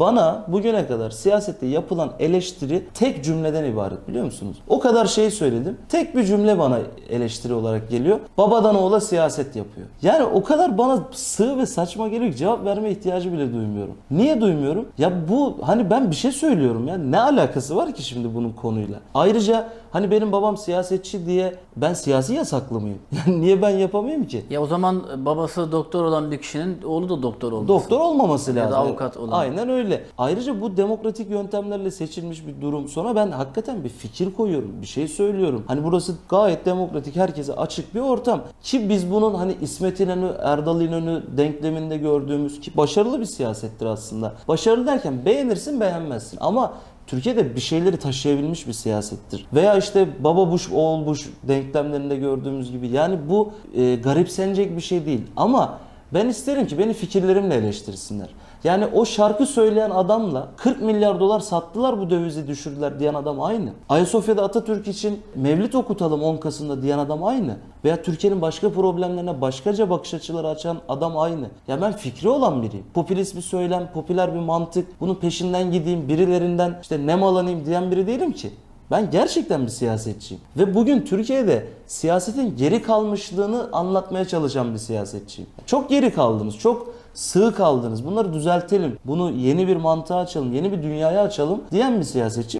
bana bugüne kadar siyasette yapılan eleştiri tek cümleden ibaret biliyor musunuz? O kadar şey söyledim. Tek bir cümle bana eleştiri olarak geliyor. Babadan oğula siyaset yapıyor. Yani o kadar bana sığ ve saçma geliyor ki cevap verme ihtiyacı bile duymuyorum. Niye duymuyorum? Ya bu hani ben bir şey söylüyorum ya. Ne alakası var ki şimdi bunun konuyla? Ayrıca hani benim babam siyasetçi diye ben siyasi yasaklı mıyım? Yani niye ben yapamayayım ki? Ya o zaman babası doktor olan bir kişinin oğlu da doktor olması. Doktor olmaması Ya da lazım. avukat olan. Aynen öyle. Ayrıca bu demokratik yöntemlerle seçilmiş bir durum. Sonra ben hakikaten bir fikir koyuyorum. Bir şey söylüyorum. Hani burası gayet demokratik. Herkese açık bir ortam. Ki biz bunun hani İsmet İnönü, Erdal İnönü denkleminde gördüğümüz ki başarılı bir siyasettir aslında. Başarılı derken beğenirsin beğenmezsin. Ama Türkiye'de bir şeyleri taşıyabilmiş bir siyasettir. Veya işte baba Bush, oğul Bush denklemlerinde gördüğümüz gibi. Yani bu e, garipsenecek bir şey değil. Ama ben isterim ki beni fikirlerimle eleştirsinler. Yani o şarkı söyleyen adamla 40 milyar dolar sattılar bu dövizi düşürdüler diyen adam aynı. Ayasofya'da Atatürk için mevlit okutalım 10 Kasım'da diyen adam aynı. Veya Türkiye'nin başka problemlerine başkaca bakış açıları açan adam aynı. Ya ben fikri olan biriyim. Popülist bir söylem, popüler bir mantık, bunun peşinden gideyim, birilerinden işte nemalanayım diyen biri değilim ki. Ben gerçekten bir siyasetçiyim. Ve bugün Türkiye'de siyasetin geri kalmışlığını anlatmaya çalışan bir siyasetçiyim. Çok geri kaldınız, çok sığ kaldınız. Bunları düzeltelim. Bunu yeni bir mantığa açalım, yeni bir dünyaya açalım diyen bir siyasetçi.